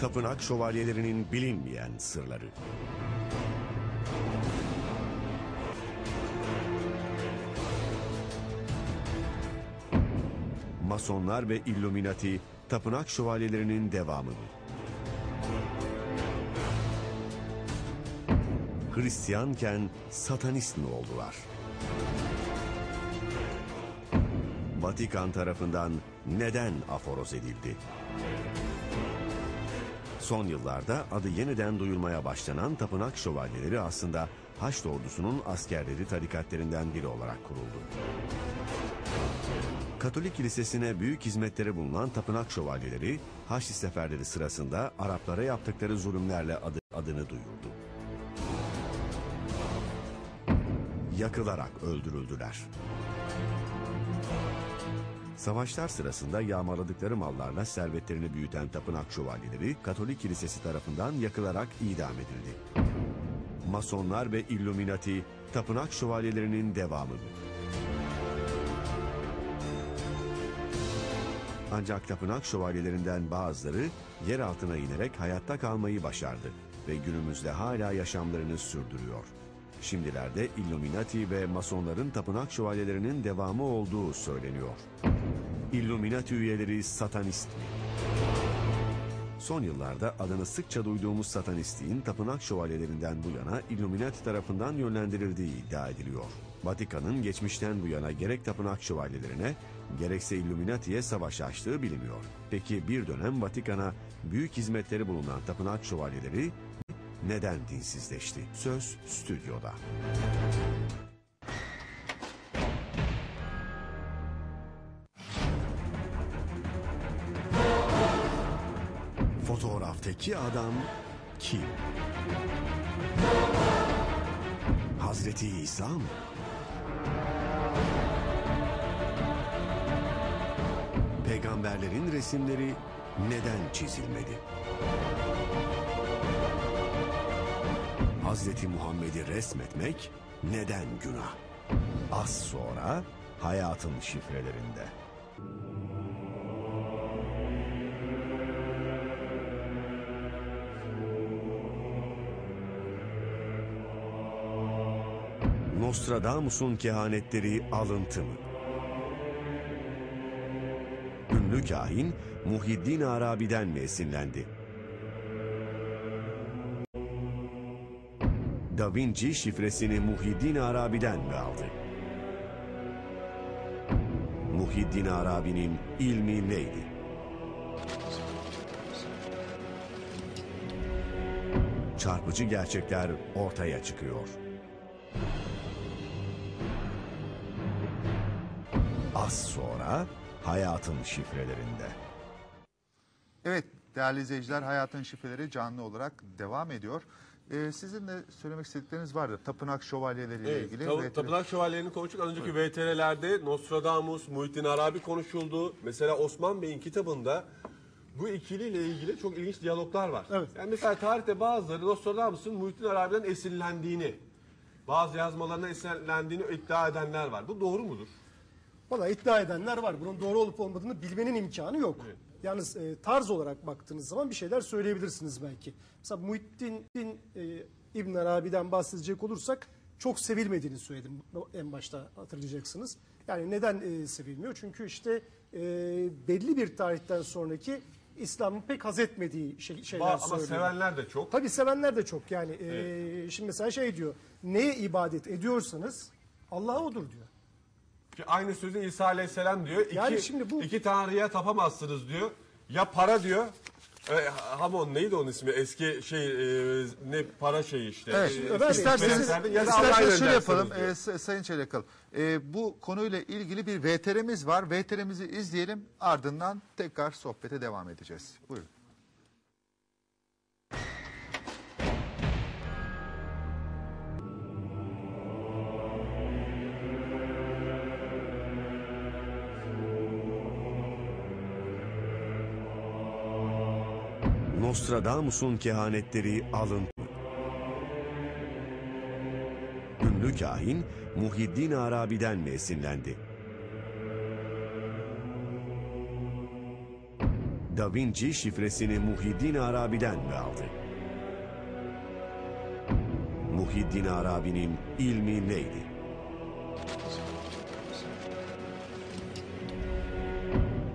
Tapınak şövalyelerinin bilinmeyen sırları. Masonlar ve Illuminati tapınak şövalyelerinin devamı mı? Hristiyanken satanist mi oldular? Vatikan tarafından neden aforoz edildi? Son yıllarda adı yeniden duyulmaya başlanan tapınak şövalyeleri aslında Haçlı ordusunun askerleri tarikatlerinden biri olarak kuruldu. Katolik kilisesine büyük hizmetleri bulunan tapınak şövalyeleri Haçlı seferleri sırasında Araplara yaptıkları zulümlerle adı, adını duyurdu. Yakılarak öldürüldüler. Savaşlar sırasında yağmaladıkları mallarla servetlerini büyüten tapınak şövalyeleri Katolik kilisesi tarafından yakılarak idam edildi. Masonlar ve Illuminati tapınak şövalyelerinin devamı mı? Ancak tapınak şövalyelerinden bazıları yer altına inerek hayatta kalmayı başardı ve günümüzde hala yaşamlarını sürdürüyor. Şimdilerde Illuminati ve Masonların tapınak şövalyelerinin devamı olduğu söyleniyor. Illuminati üyeleri satanist mi? Son yıllarda adını sıkça duyduğumuz satanistliğin tapınak şövalyelerinden bu yana Illuminati tarafından yönlendirildiği iddia ediliyor. Vatikan'ın geçmişten bu yana gerek tapınak şövalyelerine gerekse Illuminati'ye savaş açtığı biliniyor. Peki bir dönem Vatikan'a büyük hizmetleri bulunan tapınak şövalyeleri neden dinsizleşti? Söz stüdyoda. Fotoğraftaki adam kim? Hazreti İsa mı? Peygamberlerin resimleri neden çizilmedi? Hazreti Muhammed'i resmetmek neden günah? Az sonra hayatın şifrelerinde. Nostradamus'un kehanetleri alıntı mı? Ünlü kahin Muhiddin Arabi'den mi esinlendi? Da Vinci şifresini Muhiddin Arabi'den aldı? Muhiddin Arabi'nin ilmi neydi? Çarpıcı gerçekler ortaya çıkıyor. Az sonra hayatın şifrelerinde. Evet değerli izleyiciler Hayatın Şifreleri canlı olarak devam ediyor. Ee, sizin de söylemek istedikleriniz vardı. Tapınak şövalyeleriyle Evet, ilgili. tav- ve- Tapınak Şövalyelerini konuştuk. Az önceki VTR'lerde Nostradamus, Muhittin Arabi konuşuldu. Mesela Osman Bey'in kitabında bu ikiliyle ilgili çok ilginç diyaloglar var. Evet. Yani mesela tarihte bazıları Nostradamus'un Muhittin Arabi'den esinlendiğini, bazı yazmalarından esinlendiğini iddia edenler var. Bu doğru mudur? Valla iddia edenler var. Bunun doğru olup olmadığını bilmenin imkanı yok. Yalnız e, tarz olarak baktığınız zaman bir şeyler söyleyebilirsiniz belki. Mesela Muhittin e, İbn Arabi'den bahsedecek olursak çok sevilmediğini söyledim en başta hatırlayacaksınız. Yani neden e, sevilmiyor? Çünkü işte e, belli bir tarihten sonraki İslam'ın pek haz etmediği şey, şeyler ama söylüyor. sevenler de çok. Tabii sevenler de çok. Yani e, şimdi mesela şey diyor. Neye ibadet ediyorsanız Allah odur diyor. Ki aynı sözü İsa Aleyhisselam diyor. İki, Yani şimdi bu- iki tanrıya tapamazsınız diyor. Ya para diyor. E, Hamon neydi onun ismi? Eski şey e, ne para şeyi işte. Evet, E, Ömer isterseniz, isterseniz ya isterseniz şöyle yapalım e, Sa- Sayın Çelakal. E, bu konuyla ilgili bir VTR'miz var. VTR'mizi izleyelim ardından tekrar sohbete devam edeceğiz. Buyurun. Nostradamus'un kehanetleri alıntı. Ünlü kahin Muhiddin Arabi'den mi esinlendi? Da Vinci şifresini Muhyiddin Arabi'den mi aldı? Muhyiddin Arabi'nin ilmi neydi?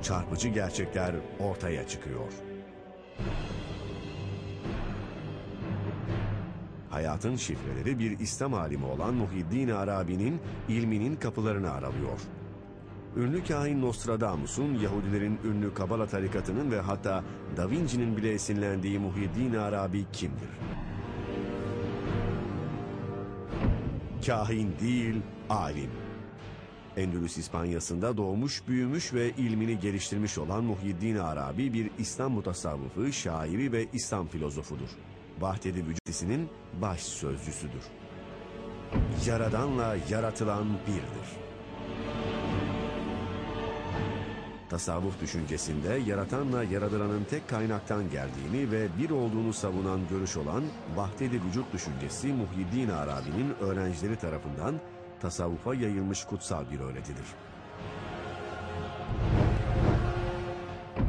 Çarpıcı gerçekler ortaya çıkıyor. Hayatın şifreleri bir İslam alimi olan Muhyiddin Arabi'nin ilminin kapılarını aralıyor. Ünlü kahin Nostradamus'un Yahudilerin ünlü Kabala tarikatının ve hatta Da Vinci'nin bile esinlendiği Muhyiddin Arabi kimdir? Kahin değil, alim. Endülüs İspanyası'nda doğmuş, büyümüş ve ilmini geliştirmiş olan Muhyiddin Arabi bir İslam mutasavvıfı, şairi ve İslam filozofudur. Vahdedi Vücudisi'nin baş sözcüsüdür. Yaradanla yaratılan birdir. Tasavvuf düşüncesinde yaratanla yaratılanın tek kaynaktan geldiğini ve bir olduğunu savunan görüş olan vahdedi vücut düşüncesi Muhyiddin Arabi'nin öğrencileri tarafından tasavvufa yayılmış kutsal bir öğretidir.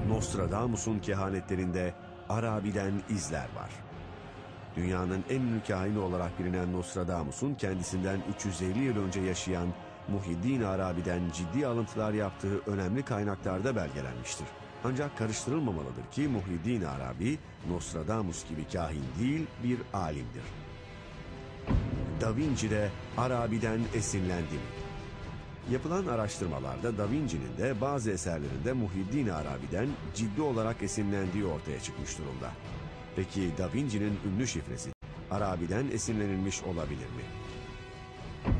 Nostradamus'un kehanetlerinde Arabi'den izler var. Dünyanın en ünlü kahini olarak bilinen Nostradamus'un kendisinden 350 yıl önce yaşayan Muhyiddin Arabi'den ciddi alıntılar yaptığı önemli kaynaklarda belgelenmiştir. Ancak karıştırılmamalıdır ki Muhyiddin Arabi, Nostradamus gibi kahin değil bir alimdir. Da Vinci de Arabi'den esinlendi mi? Yapılan araştırmalarda Da Vinci'nin de bazı eserlerinde Muhyiddin Arabi'den ciddi olarak esinlendiği ortaya çıkmış durumda. Peki Da Vinci'nin ünlü şifresi Arabi'den esinlenilmiş olabilir mi?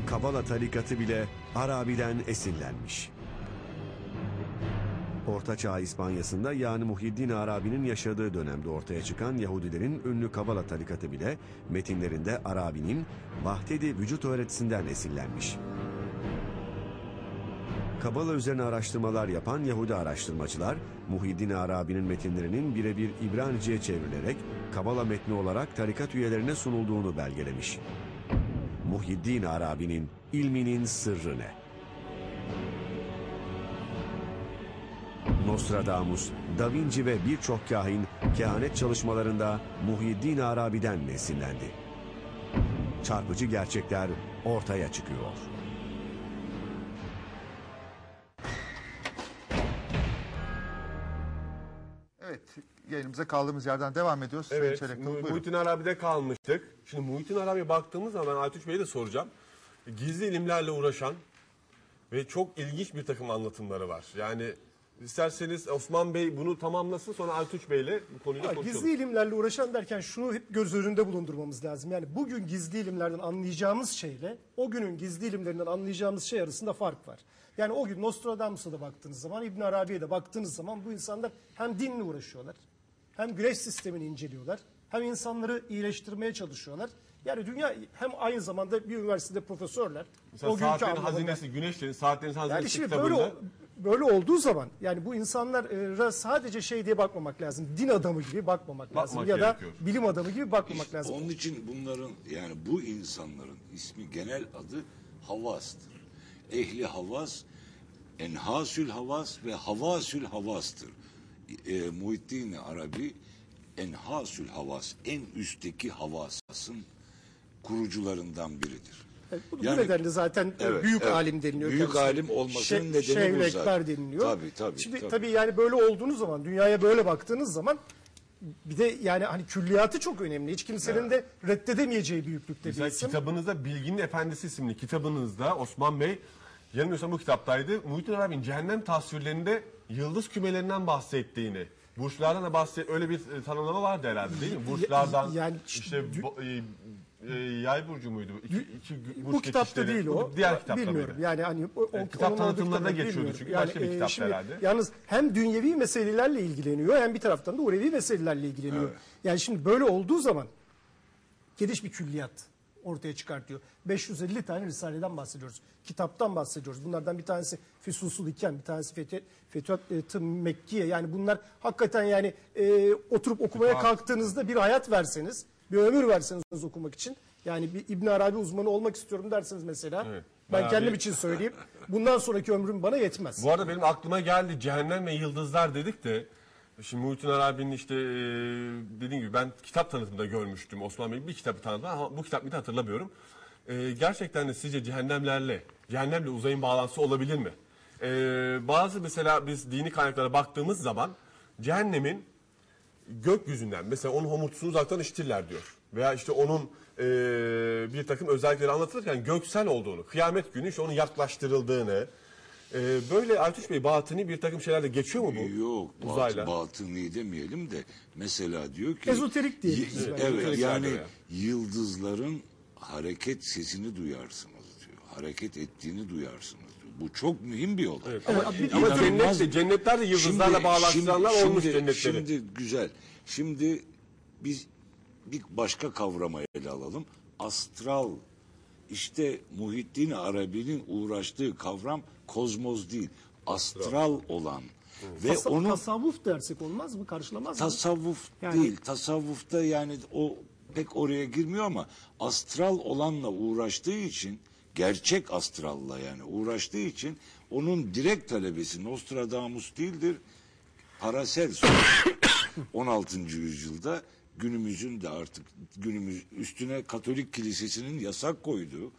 Kabala tarikatı bile Arabi'den esinlenmiş. Ortaçağ İspanyası'nda yani Muhyiddin Arabi'nin yaşadığı dönemde ortaya çıkan Yahudilerin ünlü Kabala tarikatı bile metinlerinde Arabi'nin vahdedi vücut öğretisinden esinlenmiş. Kabala üzerine araştırmalar yapan Yahudi araştırmacılar, Muhyiddin Arabi'nin metinlerinin birebir İbranice'ye çevrilerek Kabala metni olarak tarikat üyelerine sunulduğunu belgelemiş. Muhyiddin Arabi'nin ilminin sırrı ne? Nostradamus, Da Vinci ve birçok kahin kehanet çalışmalarında Muhyiddin Arabi'den esinlendi. Çarpıcı gerçekler ortaya çıkıyor. Yayınımıza kaldığımız yerden devam ediyoruz. Sayın Evet, Mu- buyurun. Muhittin Arabi'de kalmıştık. Şimdi Muhittin Arabi'ye baktığımız zaman ben Aytuç Bey'e de soracağım. Gizli ilimlerle uğraşan ve çok ilginç bir takım anlatımları var. Yani isterseniz Osman Bey bunu tamamlasın sonra Aytuç Bey'le bu konuyu Ha, konuşalım. Gizli ilimlerle uğraşan derken şunu hep göz önünde bulundurmamız lazım. Yani bugün gizli ilimlerden anlayacağımız şeyle o günün gizli ilimlerinden anlayacağımız şey arasında fark var. Yani o gün Nostradamus'a da baktığınız zaman, İbn Arabi'ye de baktığınız zaman bu insanlar hem dinle uğraşıyorlar, hem güneş sistemini inceliyorlar, hem insanları iyileştirmeye çalışıyorlar. Yani dünya hem aynı zamanda bir üniversitede profesörler. Mesela günkü Saatlerin anlamında- Hazinesi, Güneşlerin Saatlerin Hazinesi yani şimdi kitabında böyle böyle olduğu zaman yani bu insanlara sadece şey diye bakmamak lazım. Din adamı gibi bakmamak lazım Bakmak ya da gerekiyor. bilim adamı gibi bakmamak İşte lazım. Onun için bunların yani bu insanların ismi genel adı havastır. Ehli havas, enhasül havas ve havasül havastır. E, Muhittin Arabi enhasül havas, en üstteki havasın kurucularından biridir. Evet, bu, bu Yani- nedenle zaten Evet, büyük evet. alim deniliyor. Büyük kendisine. alim olmasının nedeni bu Şevlekler zaten. deniliyor. Tabii, tabii, Şimdi tabii. tabii yani böyle olduğunuz zaman dünyaya böyle baktığınız zaman bir de yani hani külliyatı çok önemli. Hiç kimsenin de reddedemeyeceği büyüklükte bir Mesela isim. kitabınızda Bilginin Efendisi isimli kitabınızda Osman Bey yanılmıyorsam bu kitaptaydı. Muhittin Arabi'nin cehennem tasvirlerinde yıldız kümelerinden bahsettiğini Burçlardan da bahset öyle bir e, tanımlama vardı herhalde değil mi? Burçlardan yani işte bo- e, e, yay burcu muydu? İki, iki burç bu kitapta geçişleri. değil Bu o. Diğer kitapta Bilmiyorum. mıydı? Yani hani o, o Evet, kitap onun olduğu tanıtımlarında kitapta geçiyordu bilmiyorum. çünkü başka bir kitapta herhalde. Yalnız hem dünyevi meselelerle ilgileniyor hem bir taraftan da uğrevi meselelerle ilgileniyor. Yani şimdi böyle olduğu zaman geniş bir külliyat ortaya çıkartıyor. 550 tane risaleden bahsediyoruz. Kitaptan bahsediyoruz. Bunlardan bir tanesi Füsusul İken, bir tanesi Fethet- Fütuhat-ı Mekkiye. Yani bunlar hakikaten yani e, oturup okumaya kalktığınızda bir hayat verseniz, bir ömür verseniz okumak için. Yani bir İbn Arabi uzmanı olmak istiyorum derseniz mesela. Evet. Ben Bayağı kendim bir- için söyleyeyim. Bundan sonraki ömrüm bana yetmez. Bu arada benim aklıma geldi cehennem ve yıldızlar dedik de Şimdi Muhittin Arabi'nin işte dediğim gibi ben kitap tanıtımında görmüştüm Osman Bey'in bir kitabı tanıtımda ama bu kitap mıydı hatırlamıyorum. Gerçekten de sizce cehennemlerle, cehennemle uzayın bağlantısı olabilir mi? Bazı mesela biz dini kaynaklara baktığımız zaman cehennemin gökyüzünden mesela onun homurtusunu uzaktan işitirler diyor. Veya işte onun e, bir takım özellikleri anlatılırken göksel olduğunu, kıyamet günü işte onun yaklaştırıldığını, e, böyle Aytuş Bey batini bir takım şeylerle geçiyor mu bu Yok, uzayla? bat, batıni demeyelim de mesela diyor ki... Ezoterik belki. Evet, Ezoterik yani ya. yıldızların hareket sesini duyarsınız diyor. Hareket ettiğini duyarsınız diyor. Bu çok mühim bir olay. Evet, ama, Evet, ama cennet de, cennetler de yıldızlarla Şimdi- bağlaştıranlar şimdi- olmuş şimdi- cennetleri. Şimdi güzel. Şimdi biz bir başka kavrama ele alalım. Astral. İşte Muhittin Arabi'nin uğraştığı kavram kozmoz değil. Astral olan. Ve Tasa- onun tasavvuf dersek olmaz mı? Karşılamaz mı? tasavvuf Yani- değil. Tasavvufta yani o pek oraya girmiyor ama astral olanla uğraştığı için gerçek astralla yani uğraştığı için onun direkt talebesi Nostradamus değildir. Paracelsus 16. yüzyılda günümüzün de artık günümüz üstüne Katolik Kilisesi'nin yasak koyduğu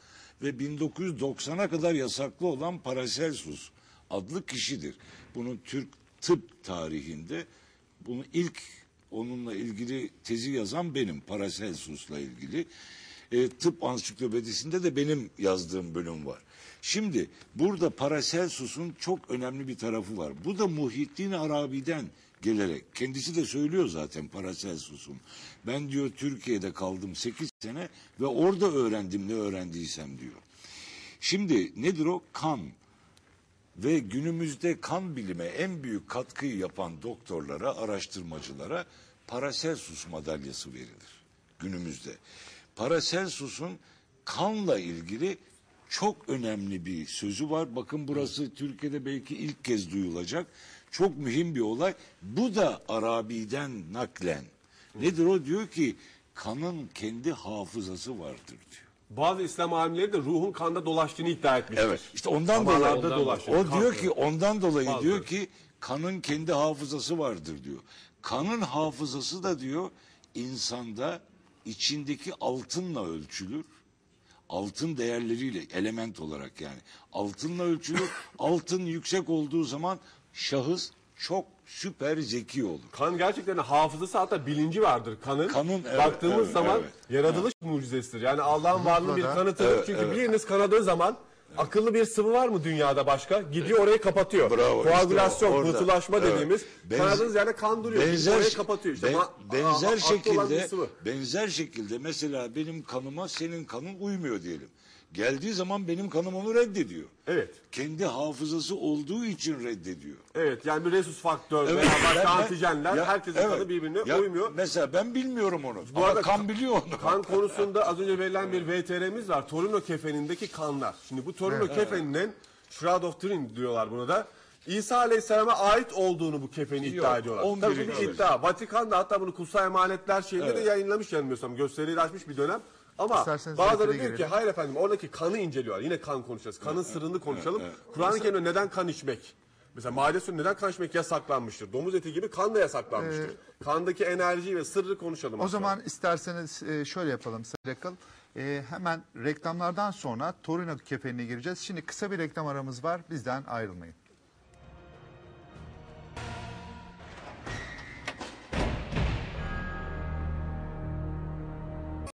ve 1990'a kadar yasaklı olan Paracelsus adlı kişidir. Bunun Türk tıp tarihinde bunu ilk onunla ilgili tezi yazan benim Paracelsus'la ilgili. E, tıp ansiklopedisinde de benim yazdığım bölüm var. Şimdi burada Paracelsus'un çok önemli bir tarafı var. Bu da Muhittin Arabi'den gelerek kendisi de söylüyor zaten Paracelsus'un. Ben diyor Türkiye'de kaldım 8 sene ve orada öğrendim ne öğrendiysem diyor. Şimdi nedir o? Kan. Ve günümüzde kan bilime en büyük katkıyı yapan doktorlara, araştırmacılara Paracelsus madalyası verilir günümüzde. Paracelsus'un kanla ilgili çok önemli bir sözü var. Bakın burası Türkiye'de belki ilk kez duyulacak. Çok mühim bir olay. Bu da Arabi'den naklen. Nedir o? Diyor ki kanın kendi hafızası vardır diyor. Bazı İslam alimleri de ruhun kanda dolaştığını iddia etmiştir. Evet. İşte ondan Damarlarda dolayı dolaşıyor, o kan diyor ki ondan dolayı Bazıları. diyor ki kanın kendi hafızası vardır diyor. Kanın hafızası da diyor insanda içindeki altınla ölçülür. Altın değerleriyle element olarak yani altınla ölçülür. Altın yüksek olduğu zaman şahıs çok süper zeki olur. Kan gerçekten hafızası hatta bilinci vardır kanın. Kanın, evet, Baktığımız evet, zaman evet. yaratılış mucizesidir. Yani Allah'ın varlığının bir kanıtıdır. Çünkü biriniz kanadığı zaman akıllı bir sıvı var mı dünyada başka? Gidiyor orayı kapatıyor. Bravo, işte Koagülasyon, orada. pıhtılaşma Evet. dediğimiz Benz- kanadığınız yerde kan duruyor. Gidiyor orayı kapatıyor. İşte ben- benzer şekilde benzer şekilde mesela benim kanıma senin kanın uymuyor diyelim. Geldiği zaman benim kanım onu reddediyor. Evet. Kendi hafızası olduğu için reddediyor. Evet yani bir resus faktör Evet, veya başka ben- antijenler Ya, herkesin evet. kanı birbirine Ya, uymuyor. Mesela ben bilmiyorum onu. Bu Ama arada kan biliyor onu. Kan konusunda az önce verilen bir VTR'miz var. Torino kefenindeki kanlar. Şimdi bu Torino kefeninin Shroud of Turin diyorlar buna da. İsa Aleyhisselam'a ait olduğunu bu kefeni iddia Yok, ediyorlar. 11. Tabii bu bir iddia. Vatikan da hatta bunu kutsal emanetler şeyinde de Evet. yayınlamış yanılmıyorsam. Gösteriyle açmış bir dönem. Ama İsterseniz bazıları diyor ki hayır efendim oradaki kanı inceliyorlar. Yine kan konuşacağız. Kanın sırrını konuşalım. Kur'an-ı Kerim'de neden kan içmek? Mesela Maide Sunu'nda neden kan içmek yasaklanmıştır? Domuz eti gibi kan da yasaklanmıştır. Kandaki enerjiyi ve sırrı konuşalım. O aslında. zaman isterseniz e, şöyle yapalım Sayın Rekal. E, hemen reklamlardan sonra Torino kefenine gireceğiz. Şimdi kısa bir reklam aramız var. Bizden ayrılmayın.